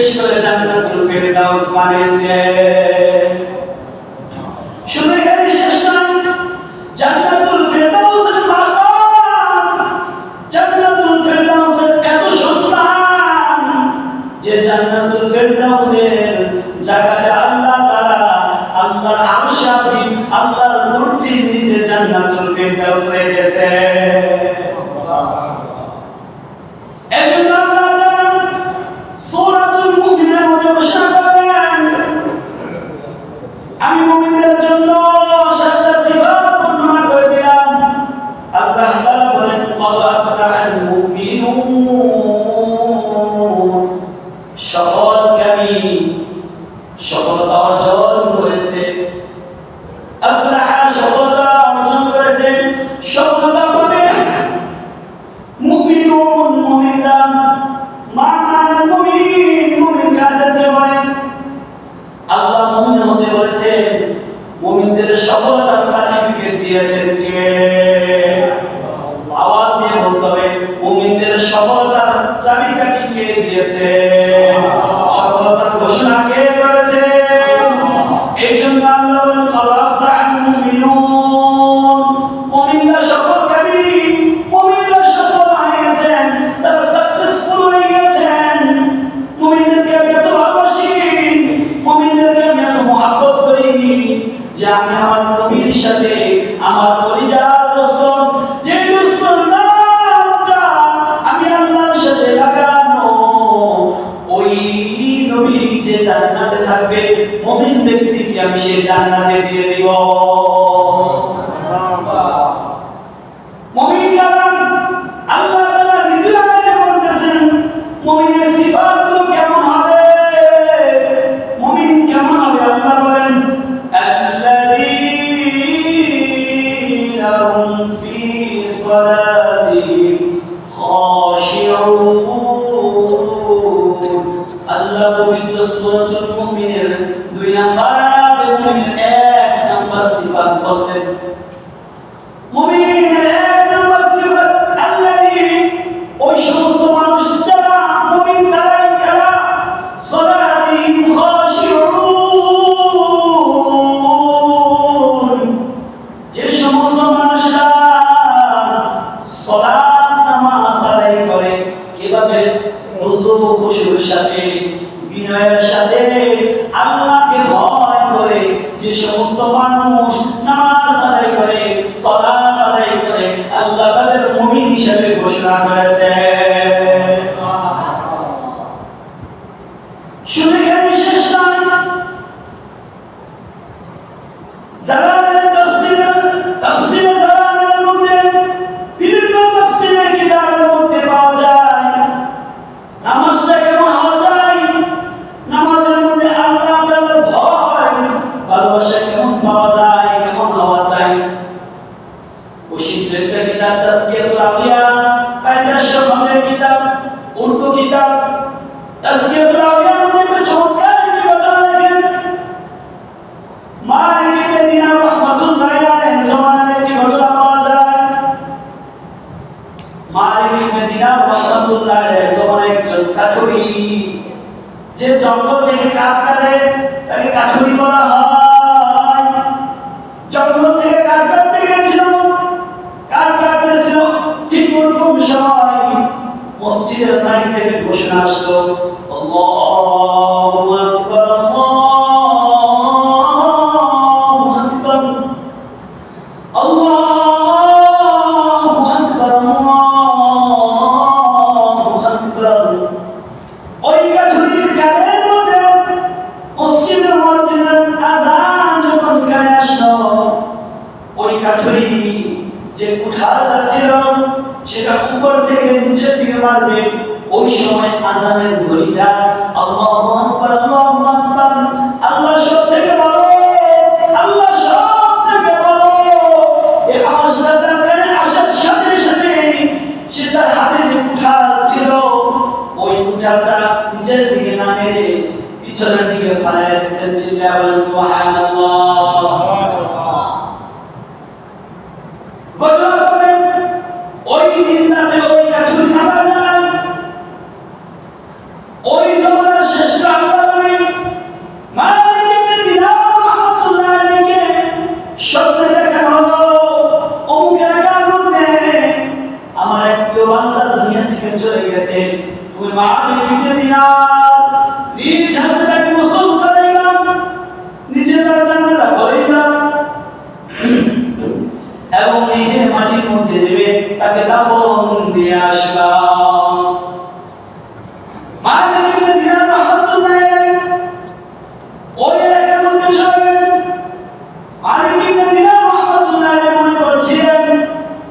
বিশেষ করে জান্নাতুল ফেরদাউস বানিয়েছে শুধু এখানে শেষ না জান্নাতুল জান্নাতুল এত সন্তান যে জান্নাতুল জায়গাটা আল্লাহ তাআলা আল্লাহর আরশ আল্লাহর কুরসির নিচে জান্নাতুল ফেরদাউস যে জঙ্গল থেকে কাঠ কাটে, তাকে কাঠুরি বলা হয়। জঙ্গল থেকে কাঠ কাটতে গেছিল কাঠ ঠিক ওরকম সময়। মসজিদের থেকে ঘোষণা আসলো, আল্লাহ যে কুঠার ছিল, সেটা উপর থেকে নিচের দিকে মারবে। ওই সময় আজানের ঘড়িটা আল্লাহ আকবার আল্লাহ আকবার, আল্লাহ সব থেকে বড়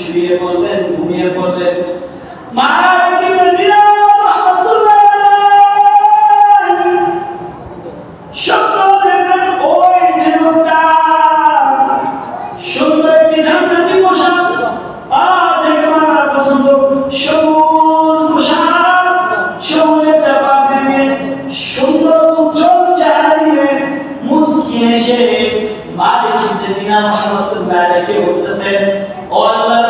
শুয়ে ঘুমিয়ে পড়লেন। মালিক আলাইহি বলতেছেন? ও আল্লাহর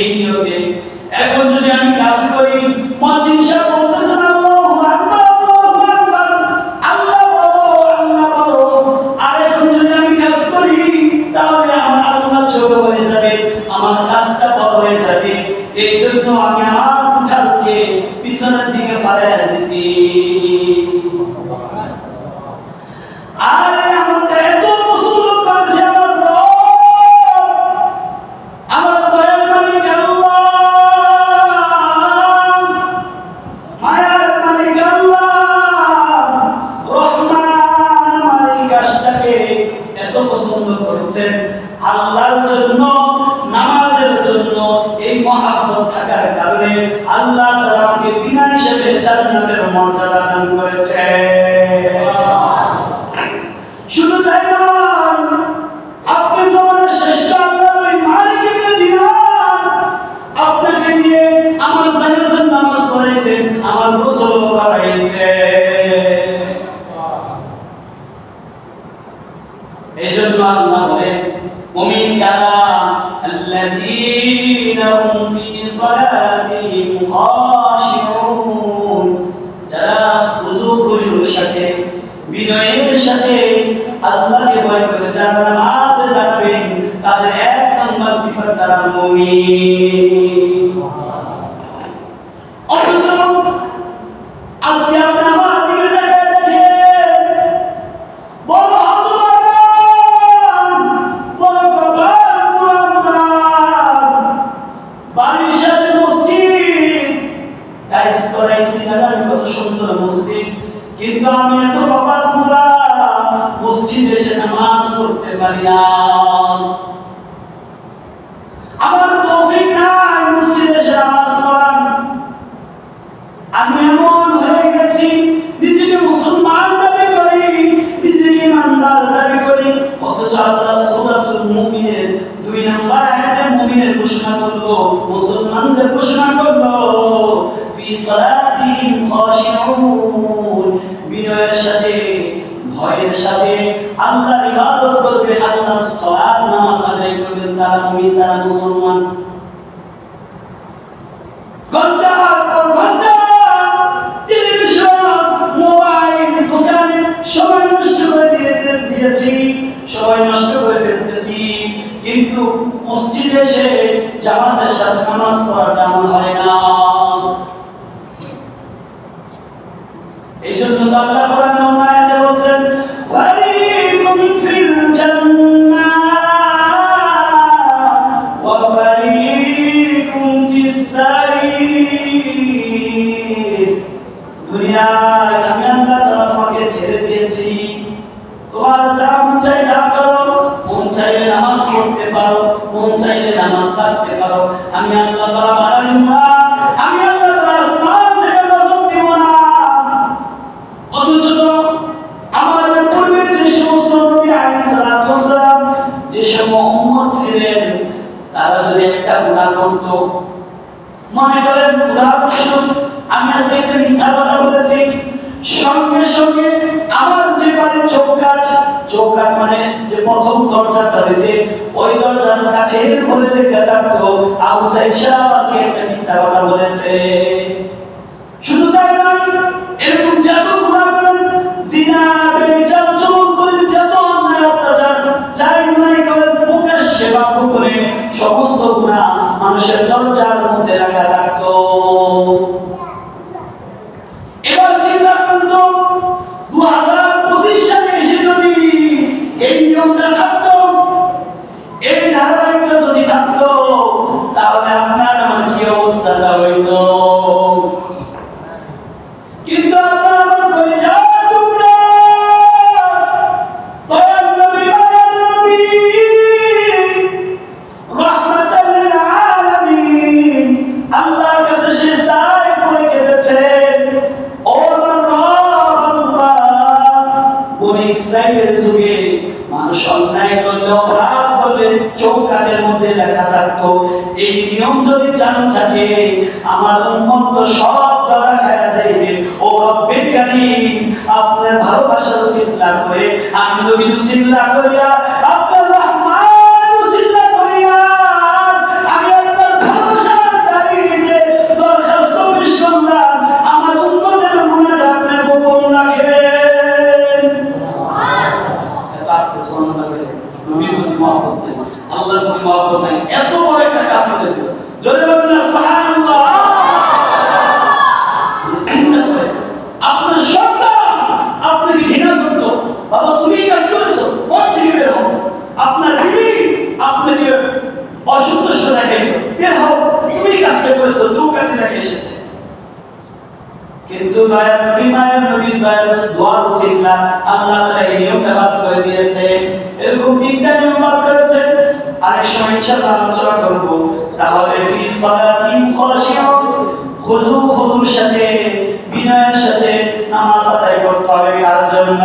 এই নিয়তে। এখন যদি আমি কাজ করি মসজিদ এই জন্য আল্লাহ বলেন মুমিন কারা الذين هم في صلاتهم خاشعون যারা খুজু খুশুর সাথে বিনয়ের সাথে আল্লাহকে ভয় করে যারা নামাজে দাঁড়াবেন তাদের এক নম্বর সিফাত তারা মুমিন সুন্দর মসজিদ কিন্তু আমি এত কপাল পুরা মসজিদে এসে নামাজ পড়তে পারি না। ভয়ের সাথে আল্লাহর ইবাদত করবে, আল্লাহর সালাত নামাজ আদায় করবে তারা মুমিন, তারা মুসলমান। সময় নষ্ট করে ফেলতেছি। কিন্তু সাথে হয় না। এই জন্য আল্লাহ কোরআন necessário চৌকাট মানে যে প্রথম দরজাটা রয়েছে, ওই দরজার কাছে বলে দেখে থাকতো আবু শাহ বলেছে। শুধু তাই নয়, এরকম জাদু আমি যদি চিল্লা করিয়া এসেছে। কিন্তু দয়ার দোয়ার আল্লাহ তাআলা এই নিয়মটা বাদ করে দিয়েছে। এরকম তিনটা নিয়ম বাদ করেছে সময় আলোচনা করব। তাহলে ফি খুজু, খুজুর সাথে, বিনয়ের সাথে নামাজ আদায় করতে হবে কার জন্য?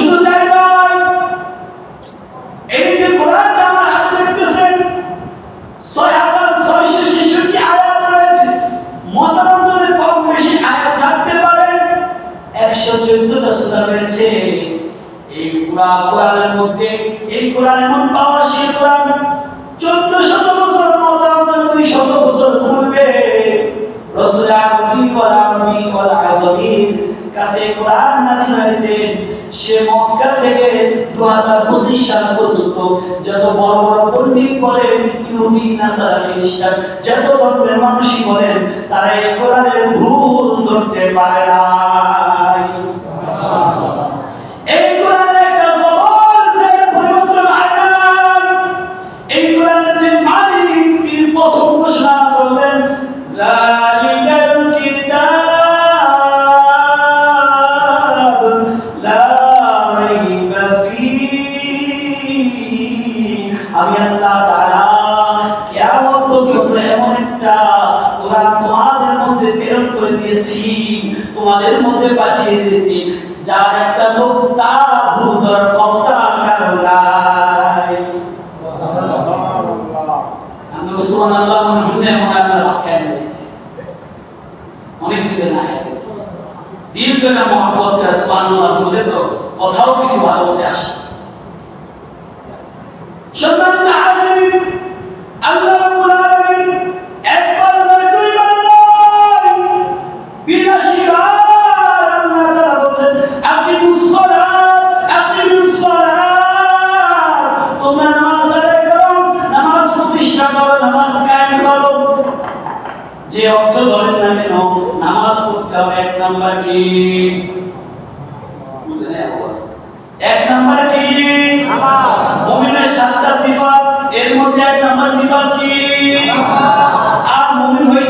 শুধু তাই নয় এই যে কোরআন আমরা হাতে দেখতেছেন, ছয় হাজার ছয়শো ছেষট্টি আয়াত রয়েছে। মতান্তরে কম বেশি আয়াত থাকতে পারে। একশো চোদ্দটা সুরা রয়েছে। এই পুরা কোরআনের মধ্যে, এই কোরআন এমন পাওয়া সেই কোরআন চোদ্দ শত বছর, মতান্তর দুই শত বছর পূর্বে। রসুল আরবি ওয়াল আরবি ওয়াল আজমির কাছে কোরআন নাজিল হয়েছে। সে মক্কা থেকে দু হাজার পঁচিশ সাল পর্যন্ত যত বড় বড় পণ্ডিত বলেন, ইহুদি, নাসারা, খ্রিস্টান, যত ধর্মের মানুষই বলেন, তারা এই কোরআনের ভুল ধরতে পারে নাই যে অর্থ ধরেন না কেন নামাজ পড়তে হবে এক নাম্বার কি? বুঝলেন এক নাম্বার কি? মুমিনের সাতটা সিফাত এর মধ্যে এক নাম্বার সিফাত কি? আর মুমিন হইতে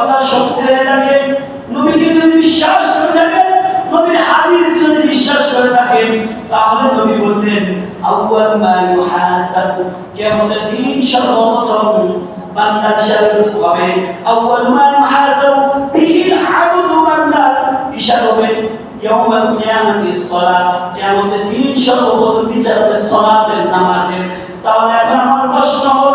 কথা সত্যি হয়ে থাকে, নবীকে যদি বিশ্বাস করে থাকে, নবীর হাদিস যদি বিশ্বাস করে থাকে, তাহলে নবী বলতেন, আউয়াল মা ইউহাসাবু কিয়ামতের দিন সর্বপ্রথম বান্দার হিসাবে হবে। আউয়াল মা ইউহাসাবু বিহিল আবদু বান্দার হিসাব ইয়াউমাল কিয়ামতি সলাত কিয়ামতের দিন সর্বপ্রথম বিচার হবে সলাতের নামাজের তাহলে এখন আমার প্রশ্ন হলো